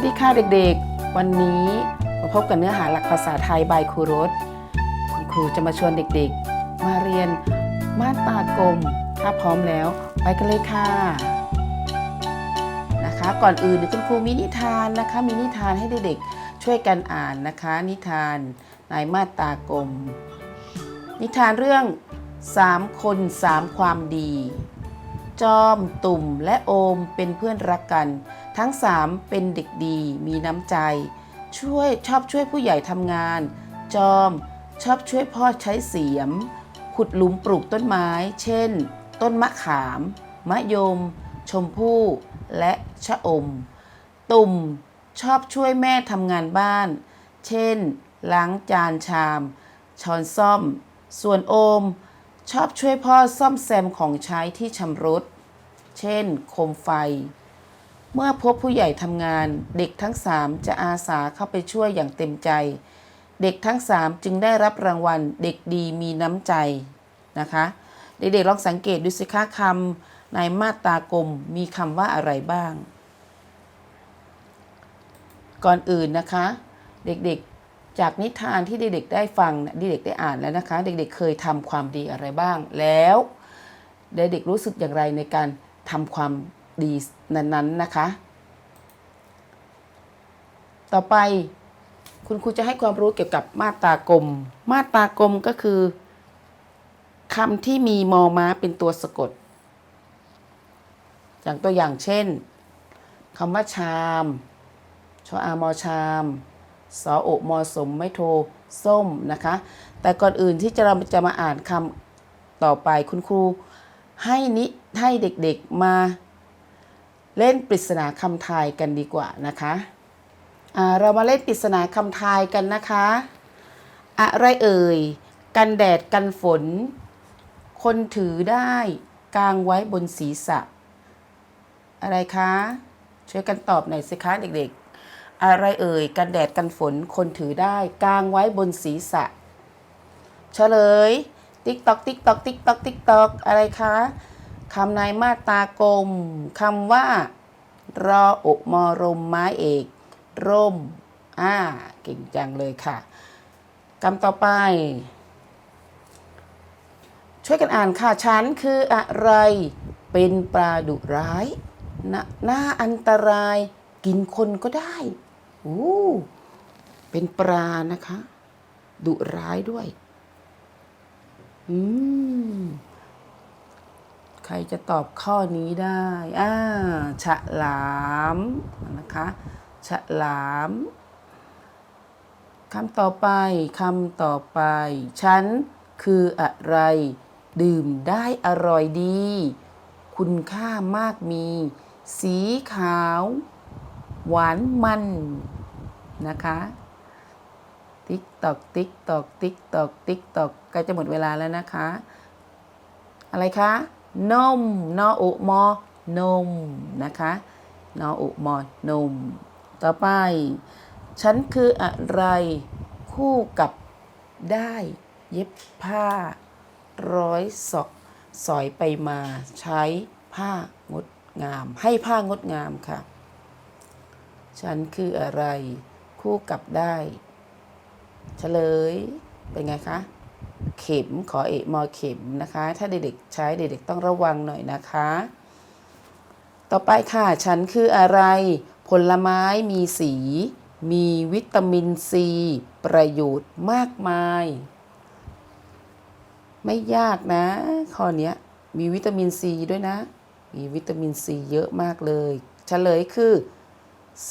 วัสดีค่ะเด็กๆ วันนี้มาพบกับเนื้อหาหลักภาษาไทยบายครูรสคุณครูจะมาชวนเด็กๆ มาเรียนมาตรากลม ถ้าพร้อมแล้ว ไปกันเลยค่ะ นะคะ ก่อนอื่นคุณครูมีนิทานนะคะ มีนิทานให้เด็กๆ ช่วยกันอ่านนะคะ นิทานนายมาตรากลม นิทานเรื่องสามคนสามความดี จอม ตุ่ม และโอมเป็นเพื่อนรักกัน ทั้งสามเป็นเด็กดี มีน้ำใจ ช่วยชอบช่วยผู้ใหญ่ทำงาน จอม ชอบช่วยพ่อใช้เสียม ขุดหลุมปลูกต้นไม้ เช่น ต้นมะขาม มะยม ชมพู่ และชะอม ตุ่ม ชอบช่วยแม่ทำงานบ้าน เช่น ล้างจานชาม ช้อนซ่อม ส่วนโอม ชอบช่วยพ่อซ่อมแซมของใช้ที่ชำรุด เช่น โคมไฟ เมื่อพบผู้ใหญ่ทำงาน เด็กทั้งสามจะอาสาเข้าไปช่วยอย่างเต็มใจ เด็กทั้งสามจึงได้รับรางวัลเด็กดีมีน้ำใจนะคะ เด็กๆลองสังเกตดูสิคะคำในมาตรากลมมีคำว่าอะไรบ้าง ก่อนอื่นนะคะ เด็กๆ จากนิทานที่เด็กๆได้ฟังเด็กๆได้อ่านแล้วนะคะ เด็กๆเคยทำความดีอะไรบ้าง แล้วเด็กๆรู้สึกอย่างไรในการทำความดีนั้นๆนะคะ ต่อไปคุณครูจะให้ความรู้เกี่ยวกับมาตรากลม มาตรากลมก็คือคำที่มีมอม้าเป็นตัวสะกด อย่างตัวอย่างเช่นคำว่าชามชออามอชาม สอโอมอสมไม่โทส้มนะคะ แต่ก่อนอื่นที่จะเราจะมาอ่านคำต่อไปคุณครู ให้นิให้เด็กๆมาเล่นปริศนาคำทายกันดีกว่านะคะเรามาเล่นปริศนาคำทายกันนะคะ อะไรเอ่ย กันแดดกันฝน คนถือได้กางไว้บนศีรษะ อะไรคะ ช่วยกันตอบหน่อยสิคะเด็กๆ อะไรเอ่ย กันแดดกันฝนคนถือได้กางไว้บนศีรษะ เฉลย ติ๊กตอกติ๊กตอกติ๊กตอกติ๊กตอกอะไรคะคำนายมาตากลมคำว่ารออกมอรมไม้เอก ร่ม อ่า เก่งจังเลยค่ะคำต่อไป ช่วยกันอ่านค่ะ ฉันคืออะไรเป็นปลาดุร้ายนหน้าอันตรายกินคนก็ได้ โอ้เป็นปลานะคะ ดุร้ายด้วย อืม ใครจะตอบข้อนี้ได้ อ่า ฉลามนะคะ ฉลามคำต่อไปคำต่อไป ฉันคืออะไร ดื่มได้อร่อยดี คุณค่ามากมี สีขาว หวานมันนะคะติ๊กตอกติ๊กตอกติ๊กตอกติ๊กตอกใกล้จะหมดเวลาแล้วนะคะ อะไรคะนมนออุมอนมนะคะนออุมอนม ต่อไป ฉันคืออะไรคู่กับได้เย็บผ้า ร้อยสอกสอยไปมาใช้ผ้างดงาม ให้ผ้างดงามค่ะ ฉันคืออะไร คู่กับได้เฉลย เป็นไงคะ เข็มขอเอกมอเข็มนะคะ ถ้าเด็กๆใช้เด็กๆต้องระวังหน่อยนะคะ ต่อไปค่ะ ฉันคืออะไร ผลไม้มีสี มีวิตามินซี ประโยชน์มากมาย ไม่ยากนะข้อนี้มีวิตามินซีด้วยนะ มีวิตามินซีเยอะมากเลยเฉลยคือ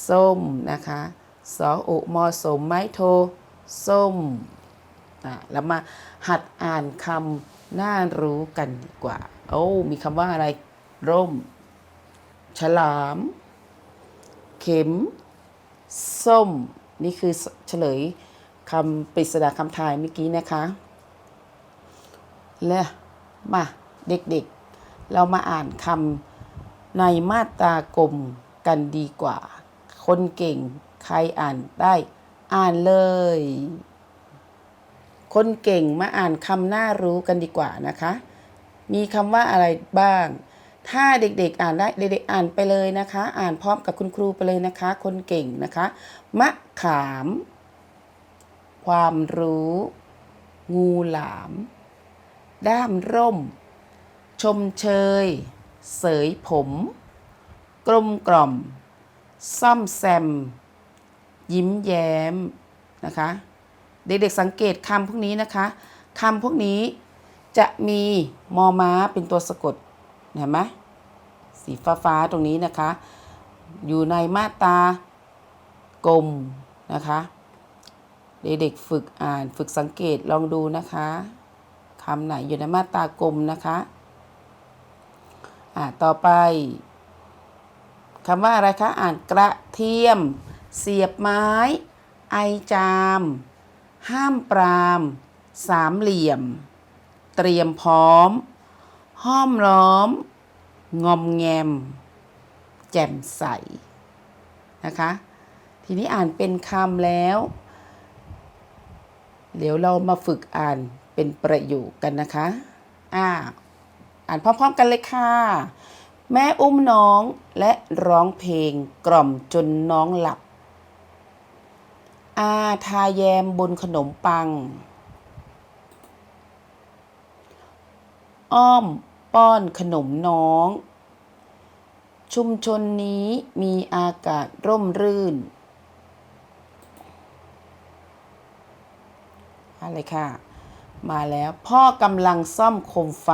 ส้มนะคะสอโอมอสมไม้โท ส้มอะแล้วมาหัดอ่านคำน่ารู้กันดีกว่า โอ้มีคำว่าอะไร ร่ม ฉลาม เข็ม ส้ม นี่คือเฉลยคำปริศนาคำทายเมื่อกี้นะคะ และมาเด็กๆ เรามาอ่านคำในมาตรากลมกันดีกว่า คนเก่ง ใครอ่านได้อ่านเลย คนเก่งมาอ่านคำน่ารู้กันดีกว่านะคะ มีคำว่าอะไรบ้าง ถ้าเด็กๆอ่านได้เด็กๆอ่านไปเลยนะคะ อ่านพร้อมกับคุณครูไปเลยนะคะ คนเก่งนะคะ มะขาม ความรู้ งูหลาม ด้ามร่ม ชมเชย เสยผม กลมกล่อม ซ่อมแซม ยิ้มแย้มนะคะ เด็กๆสังเกตคำพวกนี้นะคะคำพวกนี้จะมีมอม้าเป็นตัวสะกดเห็นไหมสีฟ้าฟ้าๆตรงนี้นะคะ อยู่ในมาตากลมนะคะเด็กๆฝึกอ่านฝึกสังเกตลองดูนะคะคำไหนอยู่ในมาตรากลมนะคะ อ่าต่อไป คำว่าอะไรคะ อ่านกระเทียม เสียบไม้ ไอจาม ห้ามปราม สามเหลี่ยม เตรียมพร้อม ห้อมล้อม งอมแงม แจ่มใส นะคะ ทีนี้อ่านเป็นคำแล้ว เดี๋ยวเรามาฝึกอ่านเป็นประโยคกันนะคะ อ่า อ่านพร้อมๆกันเลยค่ะ แม่อุ้มน้องและร้องเพลงกล่อมจนน้องหลับ อาทาแยมบนขนมปัง อ้อมป้อนขนมน้อง ชุมชนนี้มีอากาศร่มรื่น อะไรค่ะ มาแล้วพ่อกำลังซ่อมโคมไฟ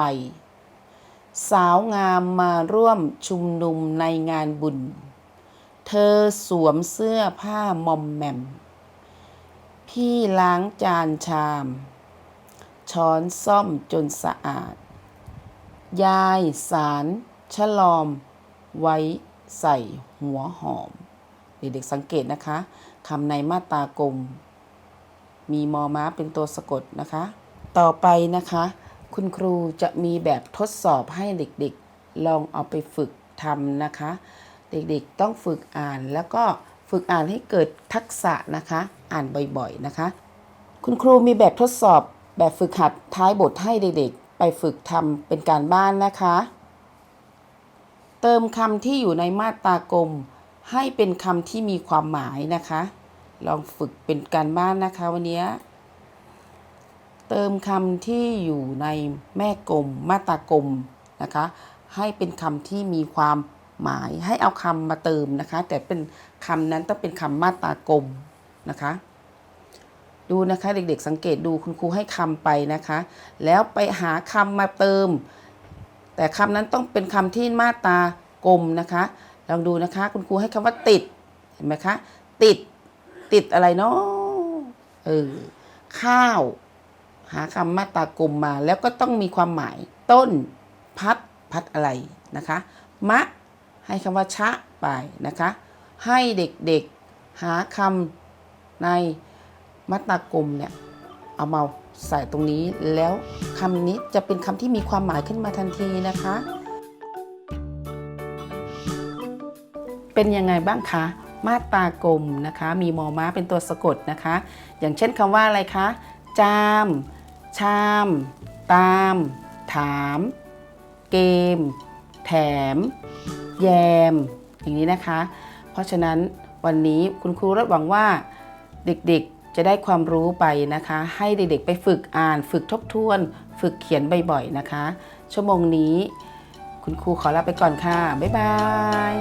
สาวงามมาร่วมชุมนุมในงานบุญ เธอสวมเสื้อผ้ามอมแมม พี่ล้างจานชาม ช้อนซ่อมจนสะอาด ยายสารฉลอม ไว้ใส่หัวหอม เด็กๆสังเกตนะคะคำในมาตากลม มีมอม้าเป็นตัวสะกดนะคะ ต่อไปนะคะ คุณครูจะมีแบบทดสอบให้เด็กๆ ลองเอาไปฝึกทำนะคะ เด็กๆต้องฝึกอ่านแล้วก็ฝึกอ่านให้เกิดทักษะนะคะ อ่านบ่อยๆนะคะ คุณครูมีแบบทดสอบแบบฝึกหัดท้ายบทให้เด็กๆ ไปฝึกทำเป็นการบ้านนะคะ เติมคำที่อยู่ในมาตรากลม ให้เป็นคำที่มีความหมายนะคะ ลองฝึกเป็นการบ้านนะคะวันนี้ เติมคำที่อยู่ในแม่กลมมาตากลมนะคะ ให้เป็นคำที่มีความหมายให้เอาคำมาเติมนะคะ แต่เป็นคำนั้นต้องเป็นคำมาตากลมนะคะ ดูนะคะเด็กๆสังเกตดูคุณครูให้คำไปนะคะ แล้วไปหาคำมาเติม แต่คำนั้นต้องเป็นคำที่มาตากลมนะคะลองดูนะคะ คุณครูให้คำว่าติดเห็นไหมคะติดติดอะไรเนาะเออข้าว หาคำมาตากลมมาแล้วก็ต้องมีความหมาย ต้น พัด พัดอะไรนะคะ มะ ให้คำว่าชะไปนะคะ ให้เด็กๆหาคำในมาตากลมเนี่ยเอามาใส่ตรงนี้แล้วคำนี้จะเป็นคำที่มีความหมายขึ้นมาทันทีนะคะ เป็นยังไงบ้างคะมาตากลมนะคะ มีมอม้าเป็นตัวสะกดนะคะ อย่างเช่นคำว่าอะไรคะ จาม ชาม ตาม ถาม เกม แถม แยม อย่างนี้นะคะ เพราะฉะนั้นวันนี้คุณครูรัดหวังว่าเด็กๆจะได้ความรู้ไปนะคะ ให้เด็กๆไปฝึกอ่าน ฝึกทบทวน ฝึกเขียนบ่อยๆนะคะ ชั่วโมงนี้ คุณครูขอลาไปก่อนค่ะ บ๊ายบาย